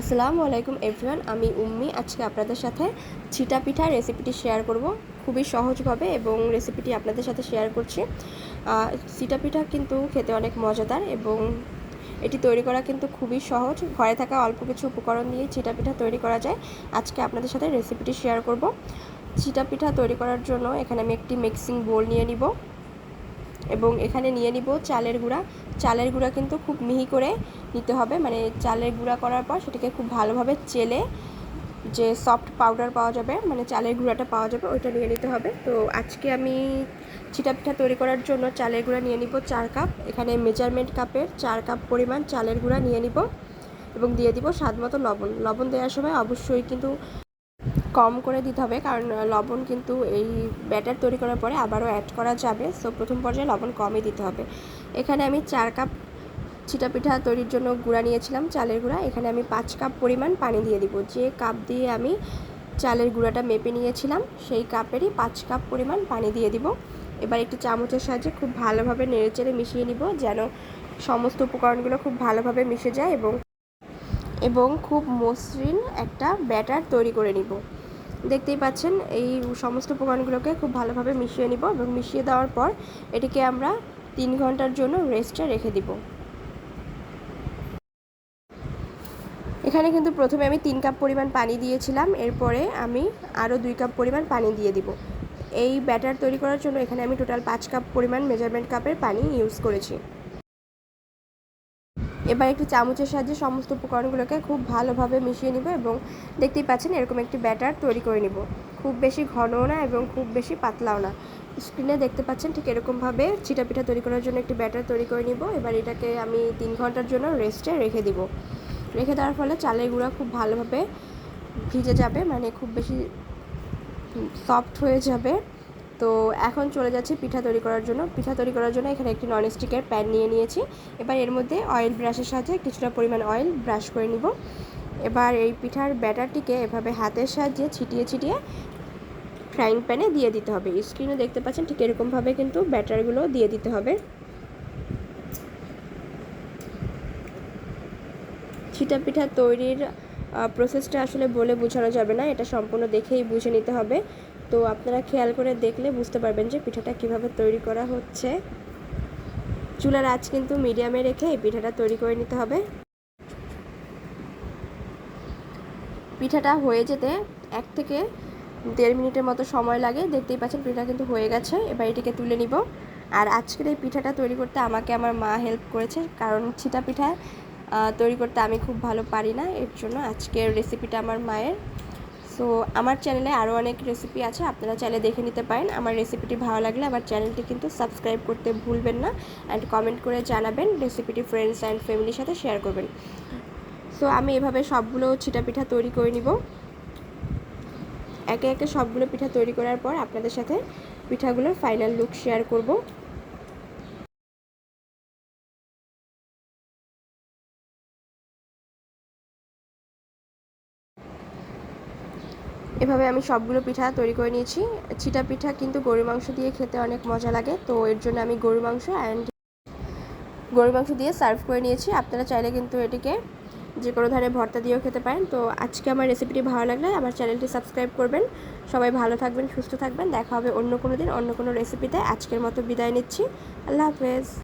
আসসালামু আলাইকুম এভরিওয়ান, আমি উম্মি। আজকে আপনাদের সাথে ছিটা পিঠা রেসিপিটি শেয়ার করব। খুবই সহজভাবে এবং রেসিপিটি আপনাদের সাথে শেয়ার করছি। চিটা পিঠা কিন্তু খেতে অনেক মজাদার এবং এটি তৈরি করা কিন্তু খুবই সহজ। ঘরে থাকা অল্প কিছু উপকরণ দিয়ে চিটা পিঠা তৈরি করা যায়। আজকে আপনাদের সাথে রেসিপিটি শেয়ার করব। চিটা পিঠা তৈরি করার জন্য এখানে আমি একটি মিক্সিং বোল নিয়ে নিব এবং এখানে নিয়ে নিব চালের গুঁড়া। চালের গুঁড়া কিন্তু খুব মিহি করে নিতে হবে। মানে চালের গুঁড়া করার পর সেটাকে খুব ভালোভাবে চেলে যে সফট পাউডার পাওয়া যাবে মানে চালের গুঁড়াটা পাওয়া যাবে, ওইটা নিয়ে নিতে হবে। তো আজকে আমি চিটা পিঠা তৈরি করার জন্য চালের গুঁড়া নিয়ে নিব চার কাপ। এখানে মেজারমেন্ট কাপের চার কাপ পরিমাণ চালের গুঁড়া নিয়ে নিব এবং দিয়ে দিব স্বাদ মতো লবণ। লবণ দেওয়ার সময় অবশ্যই কিন্তু কম করে দিতে হবে, কারণ লবণ কিন্তু এই ব্যাটার তৈরি করার পরে আবারও অ্যাড করা যাবে। সো প্রথম পর্যায়ে লবণ কমই দিতে হবে। এখানে আমি চার কাপ চিটা পিঠা তৈরির জন্য গুঁড়া নিয়েছিলাম, চালের গুঁড়া। এখানে আমি পাঁচ কাপ পরিমাণ পানি দিয়ে দিব। যে কাপ দিয়ে আমি চালের গুঁড়াটা মেপে নিয়েছিলাম, সেই কাপেরই পাঁচ কাপ পরিমাণ পানি দিয়ে দিব। এবার একটি চামচের সাহায্যে খুব ভালোভাবে নেড়েচেড়ে মিশিয়ে নিব, যেন সমস্ত উপকরণগুলো খুব ভালোভাবে মিশে যায় এবং এবং খুব মসৃণ একটা ব্যাটার তৈরি করে নিব। দেখতেই পাচ্ছেন, এই সমস্ত উপকরণগুলোকে খুব ভালোভাবে মিশিয়ে নিব এবং মিশিয়ে দেওয়ার পর এটিকে আমরা তিন ঘণ্টার জন্য রেস্টে রেখে দিব। এখানে কিন্তু প্রথমে আমি তিন কাপ পরিমাণ পানি দিয়েছিলাম, এরপরে আমি আরও দুই কাপ পরিমাণ পানি দিয়ে দিব। এই ব্যাটার তৈরি করার জন্য এখানে আমি টোটাল পাঁচ কাপ পরিমাণ মেজারমেন্ট কাপের পানি ইউজ করেছি। এবার একটি চামচের সাহায্যে সমস্ত উপকরণগুলোকে খুব ভালোভাবে মিশিয়ে নিব এবং দেখতেই পাচ্ছেন এরকম একটি ব্যাটার তৈরি করে নিব। খুব বেশি ঘনও না এবং খুব বেশি পাতলাও না। স্ক্রিনে দেখতে পাচ্ছেন ঠিক এরকমভাবে চিটা পিঠা তৈরি করার জন্য একটি ব্যাটার তৈরি করে নিব। এবার এটাকে আমি তিন ঘণ্টার জন্য রেস্টে রেখে দিব। রেখে দেওয়ার ফলে চালের গুঁড়া খুব ভালোভাবে ভিজে যাবে মানে খুব বেশি সফট হয়ে যাবে। তো এখন চলে যাচ্ছে পিঠা তৈরি করার জন্য। পিঠা তৈরি করার জন্য এখানে একটি ননস্টিকের প্যান নিয়ে নিয়েছি। এবার এর মধ্যে অয়েল ব্রাশের সাহায্যে কিছুটা পরিমাণ অয়েল ব্রাশ করে নিব। এবার এই পিঠার ব্যাটারটিকে এভাবে হাতের সাহায্যে ছিটিয়ে ছিটিয়ে ফ্রাইং প্যানে দিয়ে দিতে হবে। স্ক্রিনে দেখতে পাচ্ছেন ঠিক এরকমভাবে কিন্তু ব্যাটারগুলো দিয়ে দিতে হবে। ছিটা পিঠা তৈরির প্রসেসটা আসলে বলে বোঝানো যাবে না, এটা সম্পূর্ণ দেখেই বুঝে নিতে হবে। তো আপনারা খেয়াল করে দেখলে বুঝতে পারবেন যে পিঠাটা কীভাবে তৈরি করা হচ্ছে। চুলার আঁচ কিন্তু মিডিয়ামে রেখে এই পিঠাটা তৈরি করে নিতে হবে। পিঠাটা হয়ে যেতে এক থেকে দেড় মিনিটের মতো সময় লাগে। দেখতেই পাচ্ছেন পিঠা কিন্তু হয়ে গেছে, এবার এটিকে তুলে নিব। আর আজকের এই পিঠাটা তৈরি করতে আমাকে আমার মা হেল্প করেছে, কারণ ছিটা পিঠা তৈরি করতে আমি খুব ভালো পারি না, এর জন্য আজকের রেসিপিটা আমার মায়ের। সো আমার চ্যানেলে আরও অনেক রেসিপি আছে, আপনারা চাইলে দেখে নিতে পারেন। আমার রেসিপিটি ভালো লাগলে আমার চ্যানেলটি কিন্তু সাবস্ক্রাইব করতে ভুলবেন না অ্যান্ড কমেন্ট করে জানাবেন রেসিপিটি ফ্রেন্ডস অ্যান্ড ফ্যামিলির সাথে শেয়ার করবেন। সো আমি এভাবে সবগুলো ছিটা পিঠা তৈরি করে নিব। একে একে সবগুলো পিঠা তৈরি করার পর আপনাদের সাথে পিঠাগুলোর ফাইনাল লুক শেয়ার করব। এভাবে আমি সবগুলো পিঠা তৈরি করে নিয়েছি। চিটা পিঠা কিন্তু গরু মাংস দিয়ে খেতে অনেক মজা লাগে, তো এর জন্য আমি গরু মাংস অ্যান্ড গরু মাংস দিয়ে সার্ভ করে নিয়েছি। আপনারা চাইলে কিন্তু এটিকে যে কোনো ধরনের ভর্তা দিয়েও খেতে পারেন। তো আজকে আমার রেসিপিটি ভালো লাগলে আমার চ্যানেলটি সাবস্ক্রাইব করবেন। সবাই ভালো থাকবেন, সুস্থ থাকবেন। দেখা হবে অন্য কোনো দিন অন্য কোনো রেসিপিতে আজকের মতো বিদায় নিচ্ছি। আল্লাহ হাফেজ।